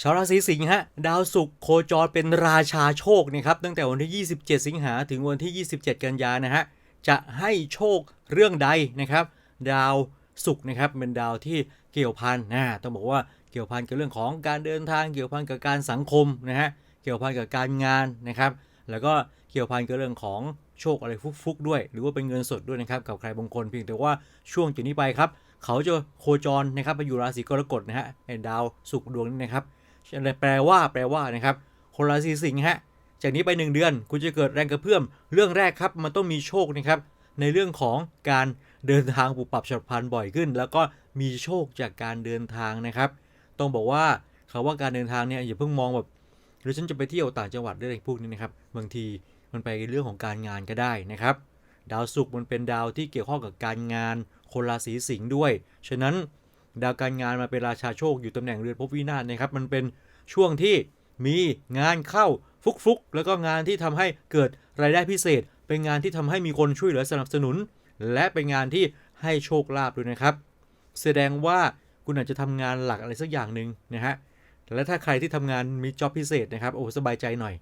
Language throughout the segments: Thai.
ชาวราศีสิงห์ฮะดาวศุกร์โคจรเป็นราชาโชคนะครับตั้งแต่วันที่ 27 สิงหาถึงวันที่ 27 กันยานะฮะจะให้โชคเรื่องใดนะครับ ดาวศุกร์นะครับเป็นดาวที่เกี่ยวพันนะต้องบอกว่าเกี่ยวพันกับเรื่องของการเดินทางเกี่ยวพันกับการสังคมนะฮะเกี่ยวพันกับการงานนะครับ แล้วก็เกี่ยวพันกับเรื่องของโชคอะไรฟุกๆด้วย หรือว่าเป็นเงินสดด้วยนะครับกับใครบางคนเพียงแต่ว่าช่วงจากนี้ไปครับ เขาจะโคจรนะครับไปอยู่ราศีกรกฎนะฮะดาวศุกร์ดวงนี้นะครับ แปลว่าแปลว่านะครับคนราศีสิงห์ฮะจากนี้ไป 1 เดือน คุณจะเกิดแรงกระเพื่อม เรื่องแรกครับ มันต้องมีโชคนะครับ ในเรื่องของการเดินทางปุบปรับฉับพลันบ่อยขึ้น แล้วก็มีโชคจากการเดินทางนะครับ ต้องบอกว่าเขาว่าการเดินทางเนี่ยอย่าเพิ่งมองแบบหรือฉันจะไปเที่ยวต่างจังหวัดด้วยอะไรพวกนี้นะครับบางทีมันไปเรื่องของการงานก็ได้นะครับ ดาวศุกร์มันเป็นดาวที่เกี่ยวข้องกับการงาน คนราศีสิงห์ด้วย ฉะนั้น ดาวการงานมาเป็นราชาโชคอยู่ตำแหน่งเรือนภพวินาศนะครับ มันเป็นช่วงที่มีงานเข้าฟุกๆ แล้วก็งานที่ทำให้เกิดรายได้พิเศษ เป็นงานที่ทำให้มีคนช่วยเหลือสนับสนุน และเป็นงานที่ให้โชคลาภด้วยนะครับ แสดงว่าคุณอาจจะทำงานหลักอะไรสักอย่างหนึ่งนะฮะและถ้าใครที่ทำงานมีจ็อบพิเศษนะครับโอ้สบายใจหน่อย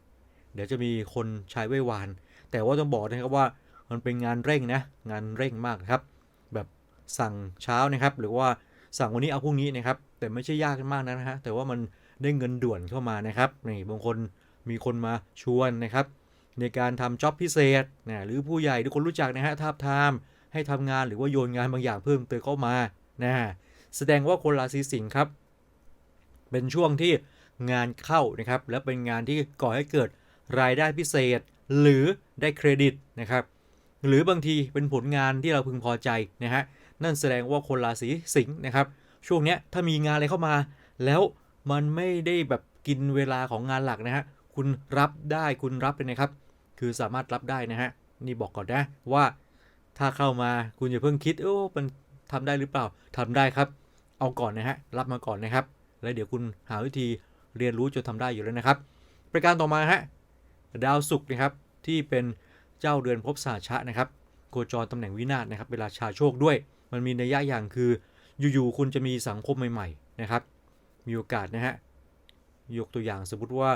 เดี๋ยวจะมีคนใช้ไว้วาน แต่ว่าต้องบอกนะครับว่ามันเป็นงานเร่งนะงานเร่งมากครับ แบบสั่งเช้านะครับ หรือว่า สั่งวันนี้เอาพรุ่งนี้นะครับ แต่ไม่ใช่ยากมากนะฮะแต่ว่ามันได้เงินด่วนเข้ามานะครับนี่บางคนมีคนมาชวนนะครับ ในการทำจ็อบพิเศษนะหรือผู้ใหญ่ทุกคนรู้จักนะฮะทาบทามให้ทำงานหรือว่าโยนงานบางอย่างเพิ่มเติมเข้ามานะแสดงว่าคนราศีสิงห์ครับ เป็นช่วงที่งานเข้านะครับ และเป็นงานที่ก่อให้เกิดรายได้พิเศษ หรือได้เครดิตนะครับ หรือบางทีเป็นผลงานที่เราพึงพอใจนะฮะ นั่นแสดงว่าคนราศีสิงห์นะครับ ช่วงเนี้ยถ้ามีงานอะไรเข้ามา แล้วมันไม่ได้แบบกินเวลาของงานหลักนะฮะคุณรับได้คุณรับเลยนะครับ คือสามารถรับได้นะฮะนี่บอกก่อนนะว่าถ้าเข้ามาคุณอย่าเพิ่งคิดโอ้มันทำได้หรือเปล่าทำได้ครับ เอาก่อนนะฮะรับมาก่อนนะครับ แล้วเดี๋ยวคุณหาวิธีเรียนรู้จนทำได้อยู่แล้วนะครับ ประการต่อมาฮะดาวศุกร์นะครับที่เป็นเจ้าเดือนภพสาชะนะครับโคจรตำแหน่งวินาศนะครับเวลาชาโชคด้วย มันมีนัยยะอย่างคืออยู่ๆคุณจะมีสังคมใหม่ๆนะครับ มีโอกาสนะฮะยกตัวอย่างสมมติว่า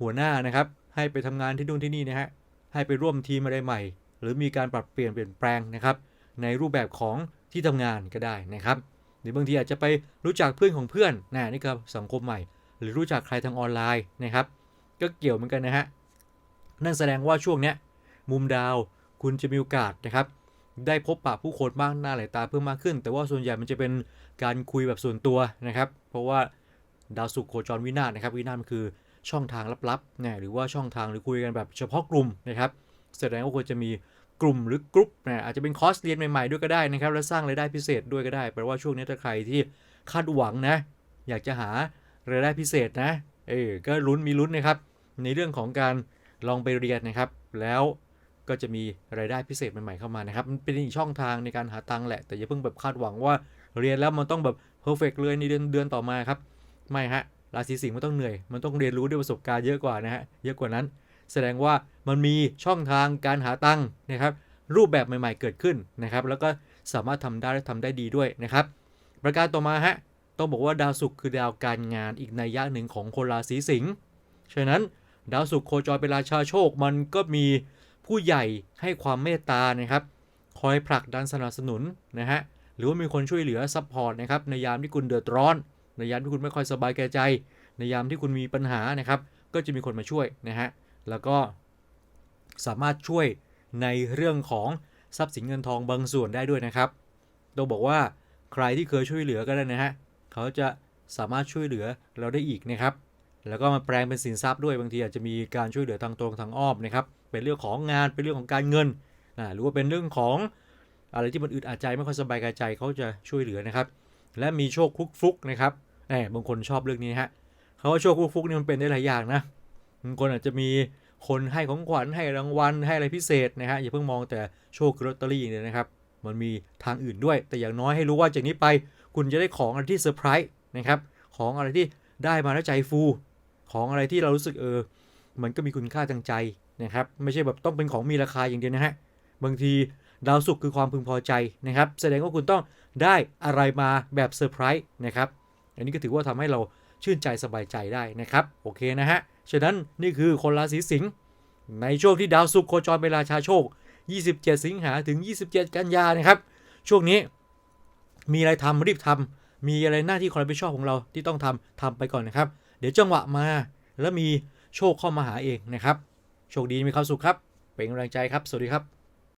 หัวหน้านะครับ ให้ไปทำงานที่นู่นที่นี่นะฮะให้ไปร่วมทีมอะไรใหม่ หรือมีการปรับเปลี่ยนเปลี่ยนแปลงนะครับ ในรูปแบบของที่ทำงานก็ได้นะครับหรือบางทีอาจจะไปรู้จักเพื่อนของเพื่อนนะนี่คือสังคมใหม่ หรือรู้จักใครทางออนไลน์นะครับ ก็เกี่ยวเหมือนกันนะฮะนั่นแสดงว่าช่วงเนี้ยมุมดาวคุณจะมีโอกาสนะครับ ได้พบปะผู้คนบ้างหน้าหลายตาเพิ่มมากขึ้น แต่ว่าส่วนใหญ่มันจะเป็นการคุยแบบส่วนตัวนะครับ เพราะว่าดาวศุกร์โคจรวินาศนะครับ วินาศมันคือช่องทางลับๆนะหรือว่าช่องทางหรือคุยกันแบบเฉพาะกลุ่มนะครับแสดงว่าควรจะมีกลุ่มหรือกรุ๊ปนะอาจจะเป็นคอร์สเรียนใหม่ๆด้วยก็ได้นะครับ และสร้างรายได้พิเศษด้วยก็ได้แปลว่าช่วงนี้ถ้าใครที่คาดหวังนะ อยากจะหารายได้พิเศษนะเออก็ลุ้นมีลุ้นนะครับ ในเรื่องของการลองไปเรียนนะครับ แล้ว ก็จะมีรายได้พิเศษใหม่ๆเข้ามานะครับ มันเป็นอีกช่องทางในการหาตังค์แหละ แต่อย่าเพิ่งแบบคาดหวังว่าเรียนแล้วมันต้องแบบเพอร์เฟกเลยในเดือนเดือนต่อมาครับ ไม่ฮะ ราศีสิงห์มันต้องเหนื่อย มันต้องเรียนรู้ด้วยประสบการณ์เยอะกว่านะฮะ เยอะกว่านั้น แสดงว่ามันมีช่องทางการหาตังค์นะครับ รูปแบบใหม่ๆเกิดขึ้นนะครับ แล้วก็สามารถทำได้และทำได้ดีด้วยนะครับ ประการต่อมาฮะ ต้องบอกว่าดาวศุกร์คือดาวการงานอีกในยะหนึ่งของคนราศีสิงห์ ฉะนั้นดาวศุกร์โคจรเป็นราชาโชค มันก็มี ผู้ใหญ่ให้ความเมตตานะครับ คอยผลักดันสนับสนุนนะฮะหรือว่ามีคนช่วยเหลือซัพพอร์ตนะครับในยามที่คุณเดือดร้อน ในยามที่คุณไม่ค่อยสบายแก่ใจ ในยามที่คุณมีปัญหานะครับ ก็จะมีคนมาช่วยนะฮะแล้วก็สามารถช่วยในเรื่องของทรัพย์สินเงินทองบางส่วนได้ด้วยนะครับต้องบอกว่าใครที่เคยช่วยเหลือก็ได้นะฮะเขาจะสามารถช่วยเหลือเราได้อีกนะครับ แล้วก็มาแปลงเป็นสินทรัพย์ด้วยบางทีอาจจะมีการช่วยเหลือทางตรงทางอ้อมนะครับ เป็นเรื่องของงานเป็นเรื่องของการเงินนะหรือว่าเป็นเรื่องของอะไรที่มันอึดอัดใจไม่ค่อยสบายกายใจเขาจะช่วยเหลือนะครับ และมีโชคคุกฟุกนะครับแหมบางคนชอบเรื่องนี้ฮะเขาว่าโชคคุกฟุกนี่มันเป็นได้หลายอย่างนะบางคนอาจจะมีคนให้ของขวัญให้รางวัลให้อะไรพิเศษนะฮะอย่าเพิ่งมองแต่โชคลอตเตอรี่เนี่ยนะครับ มันมีทางอื่นด้วย แต่อย่างน้อยให้รู้ว่าจากนี้ไป คุณจะได้ของอะไรที่เซอร์ไพรส์นะครับของอะไรที่ได้มาแล้วใจฟู ของอะไรที่เรารู้สึกเออ มันก็มีคุณค่าทางใจ นะครับไม่ใช่แบบต้องเป็นของมีราคาอย่างเดียวนะฮะบางทีดาวศุกร์คือความพึงพอใจนะครับ แสดงว่าคุณต้องได้อะไรมาแบบเซอร์ไพรส์นะครับ อันนี้ก็ถือว่าทำให้เราชื่นใจสบายใจได้นะครับ โอเคนะฮะ ฉะนั้นนี่คือคนราศีสิงห์ในช่วงที่ดาวศุกร์โคจรเป็นราชาโชค 27 สิงหาถึง 27 กันยานะครับ ช่วงนี้มีอะไรทำรีบทำมีอะไรหน้าที่ความรับผิดชอบของเราที่ต้องทำทำไปก่อนนะครับ เดี๋ยวจังหวะมาแล้วมีโชคเข้ามาหาเองนะครับ โชคดีมีความสุขครับ เป็นกำลังใจครับ สวัสดีครับ